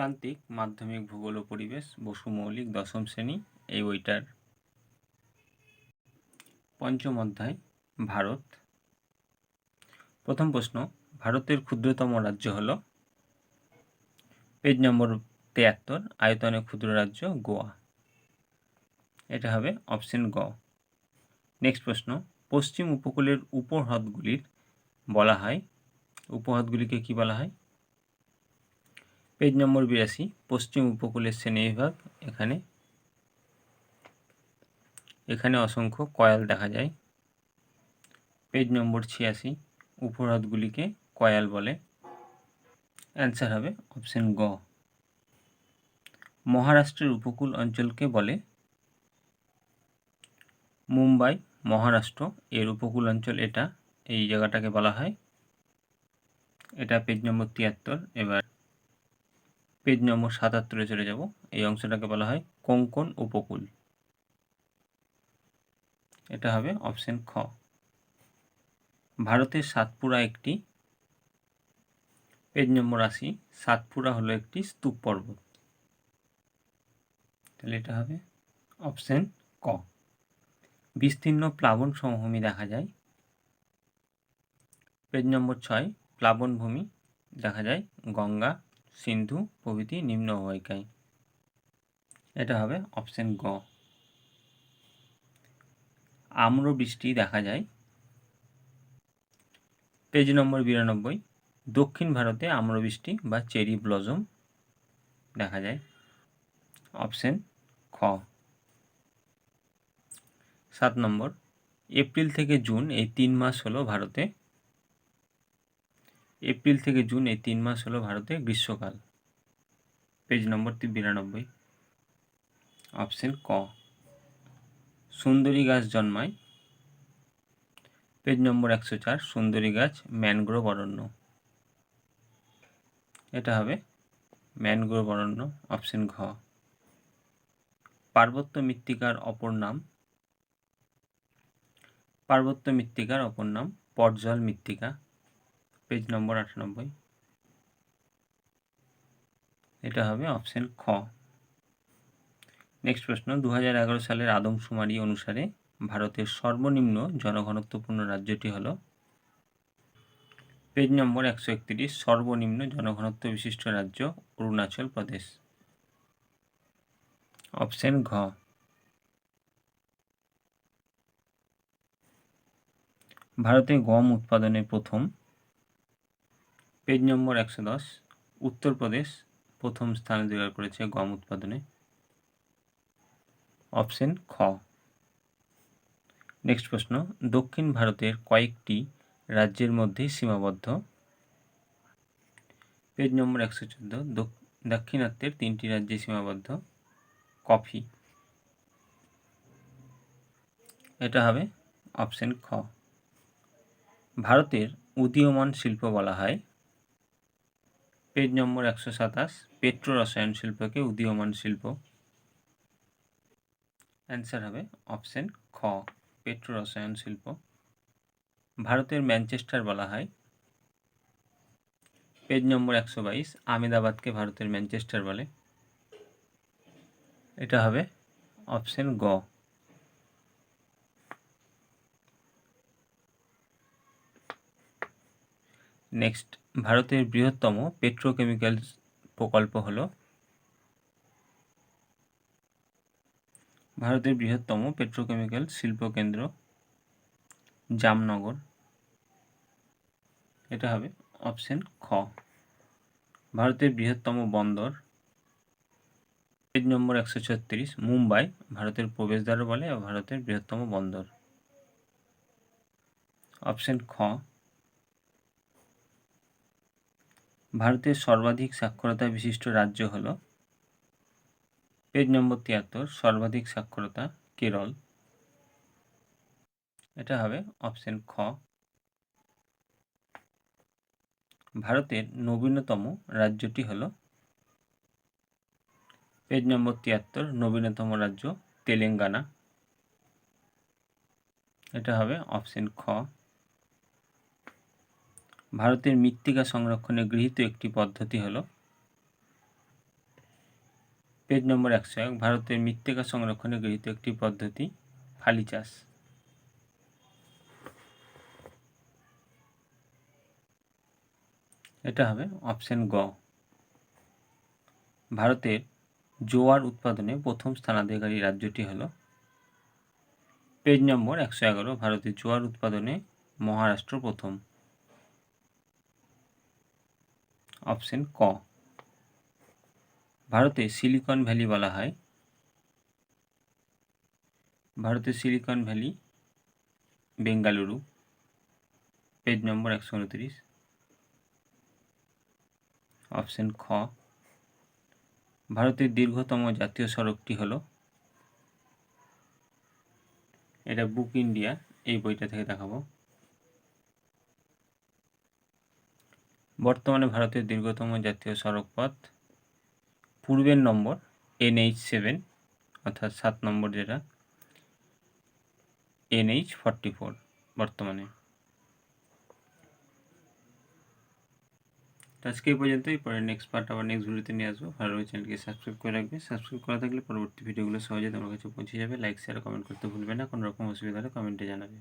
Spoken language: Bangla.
প্রান্তিক, মাধ্যমিক, ভূগোল ও পরিবেশ, বসু মৌলিক, দশম শ্রেণি, এই বইটার পঞ্চম অধ্যায়, ভারত। প্রথম প্রশ্ন, ভারতের ক্ষুদ্রতম রাজ্য হল? পেজ নম্বর তেয়াত্তর, আয়তনে ক্ষুদ্র রাজ্য গোয়া। এটা হবে অপশন গ। নেক্সট প্রশ্ন, পশ্চিম উপকূলের উপহ্রদগুলির বলা হয়, উপহ্রদগুলিকে কি বলা হয়? পেজ নম্বর বিরাশি, পশ্চিম উপকূলের শ্রেণীবিভাগ, এখানে। এখানে অসংখ্য কয়াল দেখা যায়। পেজ নম্বর ছিয়াশি উপহ্রদগুলিকে কয়াল বলে। অ্যান্সার হবে অপশন গ। মহারাষ্ট্রের উপকূল অঞ্চলকে বলে। মুম্বাই, মহারাষ্ট্র, এর উপকূল অঞ্চল এটা, এই জায়গাটাকে বলা হয়। এটা পেজ নম্বর তিয়াত্তর, এবার পেজ নম্বর সাতাত্তরে চলে যাব। এই অংশটাকে বলা হয় কোঙ্কন উপকূল। এটা হবে অপশন খ। ভারতের সাতপুরা একটি। পেজ নম্বর আশি, সাতপুরা হলো একটি স্তূপ পর্বত। তাহলে এটা হবে অপশন ক। বিস্তীর্ণ প্লাবন সমভূমি দেখা যায়। পেজ নম্বর ছয় প্লাবনভূমি দেখা যায় গঙ্গা সিন্ধু প্রভৃতি নিম্ন অববাহিকায় এটা হবে অপশন গ। আম্র বৃষ্টি দেখা যায়। পেজ নম্বর বিরানব্বই, দক্ষিণ ভারতে আম্রবৃষ্টি বা চেরি ব্লজম দেখা যায়। অপশন খ। সাত নম্বর, এপ্রিল থেকে জুন এই তিন মাস হলো ভারতে এপ্রিল থেকে জুন এই তিন মাস হলো ভারতে গ্রীষ্মকাল। পেজ নম্বর বিরানব্বই। অপশন ক। সুন্দরী গাছ জন্মায়। পেজ নম্বর একশো চার, সুন্দরী গাছ ম্যানগ্রোভ অরণ্য। এটা হবে ম্যানগ্রোভ অরণ্য, অপশন ঘ। পার্বত্য মৃত্তিকার অপর নাম। পার্বত্য মৃত্তিকার অপর নাম পর্জল মৃত্তিকা। পেজ নম্বর আটানব্বই। এটা হবে অপশন খ। নেক্সট প্রশ্ন দু হাজার এগারো সালের আদমশুমারি অনুসারে ভারতের সর্বনিম্ন জনঘনত্বপূর্ণ রাজ্যটি হল? পেজ নম্বর একশো একত্রিশ, সর্বনিম্ন জনঘনত্ব বিশিষ্ট রাজ্য অরুণাচল প্রদেশ। অপশন ঘ। ভারতে গম উৎপাদনে প্রথম পেজ নম্বর একশো দশ, উত্তরপ্রদেশ, প্রথম স্থান অধিকার করেছে গম উৎপাদনে। অপশন খ। নেক্সট প্রশ্ন, দক্ষিণ ভারতের কয়েকটি রাজ্যের মধ্যে সীমাবদ্ধ? পেজ নম্বর একশো চোদ্দ দাক্ষিণাত্যের তিনটি রাজ্যে সীমাবদ্ধ। কফি। এটা হবে অপশন খ। ভারতের উদীয়মান শিল্প বলা হয় পেজ নম্বর একশো সাতাশ, পেট্রো রসায়ন শিল্পকে উদীয়মান শিল্প। অ্যান্সার হবে অপশন খ, পেট্রো রসায়ন শিল্প। ভারতের ম্যানচেস্টার বলা হয়। পেজ নম্বর একশো বাইশ আমেদাবাদকে ভারতের ম্যানচেস্টার বলে। এটা হবে অপশন গ। নেক্সট ভারতের বৃহত্তম পেট্রোকেমিক্যাল প্রকল্প হল ভারতের বৃহত্তম পেট্রোকেমিক্যাল শিল্প কেন্দ্র জামনগর। এটা হবে অপশন খ। ভারতের বৃহত্তম বন্দর পেজ নম্বর একশো ছত্রিশ, মুম্বাই, ভারতের প্রবেশদ্বার বলে ভারতের বৃহত্তম বন্দর। অপশন খ ভারতের সর্বাধিক সাক্ষরতা বিশিষ্ট রাজ্য হল পেজ নম্বর তিয়াত্তর, সর্বাধিক সাক্ষরতা কেরল। এটা হবে অপশন খ। ভারতের নবীনতম রাজ্যটি হল পেজ নম্বর তিয়াত্তর, নবীনতম রাজ্য তেলেঙ্গানা। এটা হবে অপশন খ। ভারতের মৃত্তিকা সংরক্ষণে গৃহীত একটি পদ্ধতি হল পেজ নম্বর একশো এক, ভারতের মৃত্তিকা সংরক্ষণে গৃহীত একটি পদ্ধতি, ফালি চাষ। এটা হবে অপশন গ। ভারতের জোয়ার উৎপাদনে প্রথম স্থানাধিকারী রাজ্যটি হল পেজ নম্বর একশো এগারো, ভারতের জোয়ার উৎপাদনে মহারাষ্ট্র প্রথম। অপশন ক। ভারতে সিলিকন ভ্যালি বলা হয়। ভারতের silicon valley, Bengaluru, page number একশো উনত্রিশ। অপশন খ। ভারতের দীর্ঘতম জাতীয় সড়কটি হলো এটা বুক ইন্ডিয়া, এই বইটা থেকে দেখাবো। বর্তমানে ভারতের দীর্ঘতম জাতীয় সড়ক পথ পূর্বের নম্বর এনএইচ সেভেন, অর্থাৎ সাত নম্বর যেটা, এনএইচ ফর্টি ফোর বর্তমানে। আজকে এই পর্যন্তই পরে নেক্সট পার্ট আবার নেক্সট ভিডিওতে নিয়ে আসব। ভালো চ্যানেলকে সাবস্ক্রাইব করে রাখবে। সাবস্ক্রাইব করা থাকলে পরবর্তী ভিডিওগুলো সহজে তোমার কাছে পৌঁছে যাবে। লাইক শেয়ার কমেন্ট করতে ভুলবে না। কোনো রকম অসুবিধা হলে কমেন্টে জানাবে।